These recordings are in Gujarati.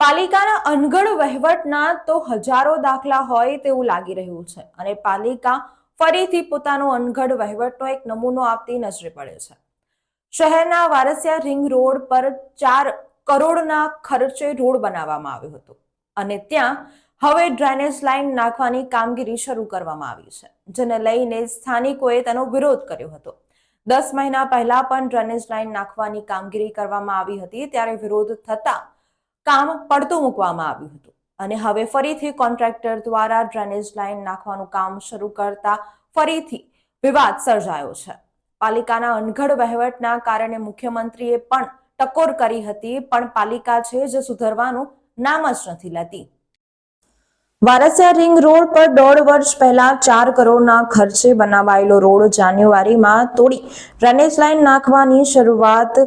પાલિકાના અનગઢ વહીવટના તો હજારો દાખલા હોય તેવું લાગી રહ્યું છે અને પાલિકા ફરીથી પોતાનો અનગઢ વહીવટનો એક નમૂનો આપતી નજરે પડે છે. શહેરના વારસિયા રિંગ રોડ પર ચાર કરોડના ખર્ચે રોડ બનાવવામાં આવ્યો હતો અને ત્યાં હવે ડ્રેનેજ લાઇન નાખવાની કામગીરી શરૂ કરવામાં આવી છે, જેને લઈને સ્થાનિકોએ તેનો વિરોધ કર્યો હતો. દસ મહિના પહેલા પણ ડ્રેનેજ લાઇન નાખવાની કામગીરી કરવામાં આવી હતી, ત્યારે વિરોધ થતા કામ પડતું મૂકવામાં આવ્યું હતું. અને હવે ફરીથી કોન્ટ્રાક્ટર દ્વારા ડ્રેનેજ લાઇન નાખવાનું કામ શરૂ કરતા ફરીથી વિવાદ સર્જાયો છે. પાલિકાના અનઘડ વહીવટના કારણે મુખ્યમંત્રીએ પણ ટકોર કરી હતી, પણ પાલિકા છે જે સુધરવાનું નામ જ નથી લેતી. વારસિયા રિંગ રોડ પર દોઢ વર્ષ પહેલા ચાર કરોડના ખર્ચે બનાવાયેલો રોડ જાન્યુઆરીમાં તોડી ડ્રેનેજ લાઇન નાખવાની શરૂઆત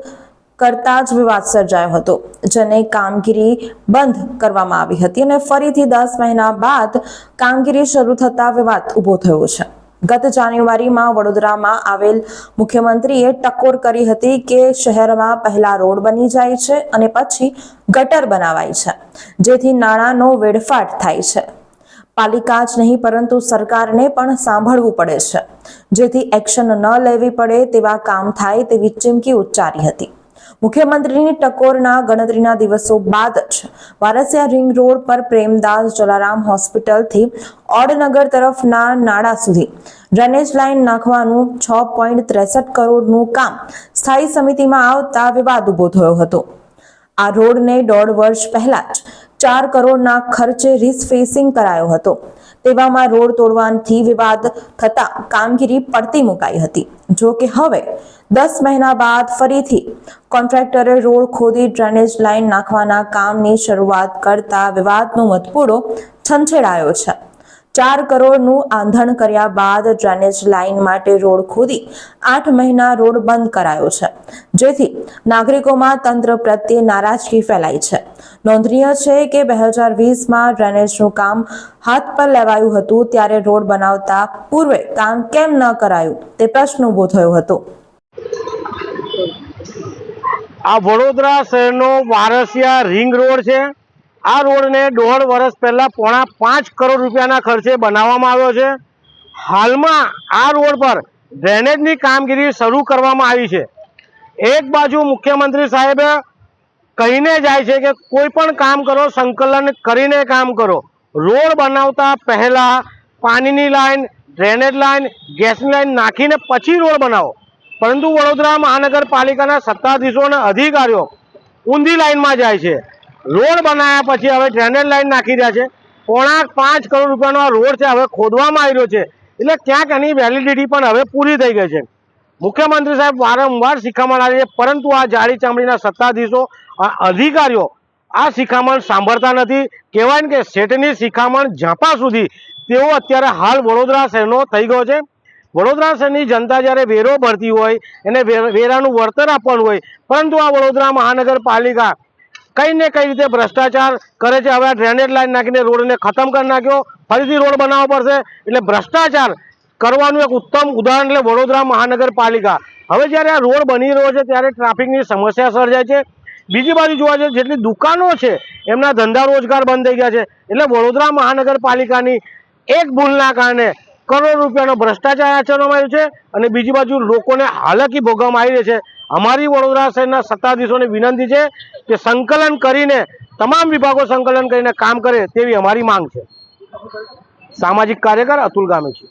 કરતા જ વિવાદ સર્જાયો હતો, જેને કામગીરી બંધ કરવામાં આવી હતી અને ફરીથી દસ મહિના બાદ કામગીરી શરૂ થતા વિવાદ ઊભો થયો છે. ગત જાન્યુઆરીમાં વડોદરામાં આવેલ મુખ્યમંત્રીએ ટકોર કરી હતી કે શહેરમાં પહેલા રોડ બની જાય છે અને પછી ગટર બનાવાય છે, જેથી નાણાંનો વેડફાટ થાય છે. પાલિકા જ નહીં, પરંતુ સરકારને પણ સાંભળવું પડે છે, જેથી એક્શન ન લેવી પડે તેવા કામ થાય તેવી ચીમકી ઉચ્ચારી હતી. મુખ્યમંત્રીની ટકોરના ગણતરીના દિવસો બાદ જ વારસિયા રિંગ રોડ પર પ્રેમદાસ જલારામ હોસ્પિટલથી ઓડનગર તરફના નાળા સુધી ડ્રેનેજ લાઇન નાખવાનું છ પોઈન્ટ ત્રેસઠ કરોડનું કામ સ્થાયી સમિતિમાં આવતા વિવાદ ઊભો થયો હતો. આ રોડને દોઢ વર્ષ પહેલા જ ચાર કરોડના ખર્ચે રિસફેસિંગ કરાયો હતો. તેવામાં રોડ તોડવાથી વિવાદ થતા કામગીરી પડતી મુકાઈ હતી. જો કે હવે, દસ મહિના બાદ ફરીથી કોન્ટ્રાક્ટરે રોડ ખોદી ડ્રેનેજ લાઇન નાખવાના કામની શરૂઆત કરતા વિવાદનો મતપૂડો છંછેડાયો છે. ચાર કરોડનું આંધણ કર્યા બાદ ડ્રેનેજ લાઇન માટે રોડ ખોદી આઠ મહિના રોડ બંધ કરાયો છે. જેથી નાગરિકોમાં તંત્ર પ્રત્યે નારાજગી ફેલાઈ છે. નોંધનીય છે કે બે હજાર વીસમાં ડ્રેનેજનું કામ હાથ પર લેવાયું હતું ત્યારે રોડ બનાવતા પૂર્વે કામ કેમ ન કરાયું તે પ્રશ્ન ઊભો થયો હતો. આ વડોદરા શહેરનો વારસિયા રિંગ રોડ છે. આ રોડને દોઢ વર્ષ પહેલાં પોણા પાંચ કરોડ રૂપિયાના ખર્ચે બનાવવામાં આવ્યો છે. હાલમાં આ રોડ પર ડ્રેનેજની કામગીરી શરૂ કરવામાં આવી છે. એક બાજુ મુખ્યમંત્રી સાહેબે કહીને જાય છે કે કોઈ પણ કામ કરો, સંકલન કરીને કામ કરો. રોડ બનાવતા પહેલાં પાણીની લાઈન, ડ્રેનેજ લાઈન ગેસની લાઈન નાખીને પછી રોડ બનાવો. પરંતુ વડોદરા મહાનગરપાલિકાના સત્તાધીશો અને અધિકારીઓ ઊંધી લાઈનમાં જાય છે. રોડ બનાવ્યા પછી હવે ડ્રેનેજ લાઈન નાખી રહ્યા છે. પોણા પાંચ કરોડ રૂપિયાનો આ રોડ છે, હવે ખોદવામાં આવી રહ્યો છે. એટલે ક્યાંક એની વેલિડિટી પણ હવે પૂરી થઈ ગઈ છે. મુખ્યમંત્રી સાહેબ વારંવાર શિખામણ આવી છે, પરંતુ આ જાડી ચામડીના સત્તાધીશો અધિકારીઓ આ શિખામણ સાંભળતા નથી. કહેવાય ને કે શેઠની શિખામણ ઝાંપા સુધી તેઓ અત્યારે હાલ વડોદરા શહેરનો થઈ ગયો છે. વડોદરા શહેરની જનતા જ્યારે વેરો ભરતી હોય, એને વેરાનું વળતર આપવાનું હોય, પરંતુ આ વડોદરા મહાનગરપાલિકા કઈ ને કઈ રીતે ભ્રષ્ટાચાર કરે છે? હવે ડ્રેનેજ લાઈન નાખીને રોડને ખતમ કરી નાખ્યો. ફરીથી રોડ બનાવવો પડશે. એટલે ભ્રષ્ટાચાર કરવાનું એક ઉત્તમ ઉદાહરણ એટલે વડોદરા મહાનગરપાલિકા. હવે જ્યારે આ રોડ બની રહ્યો છે, ત્યારે ટ્રાફિકની સમસ્યા સર્જાય છે. બીજી બાજુ જોવા જઈએ, જેટલી દુકાનો છે, એમના ધંધા રોજગાર બંધ થઈ ગયા છે. એટલે વડોદરા મહાનગરપાલિકાની એક ભૂલના કારણે કરોડ રૂપિયાનો ભ્રષ્ટાચાર આચરવામાં આવ્યો છે અને બીજી બાજુ લોકોને હાલાકી ભોગવવામાં આવી રહી છે. અમારી વડોદરા શહેરના સત્તાધીશોને વિનંતી છે કે સંકલન કરીને, તમામ વિભાગો સંકલન કરીને કામ કરે તેવી અમારી માંગ છે. સામાજિક કાર્યકર અતુલ ગામે છે.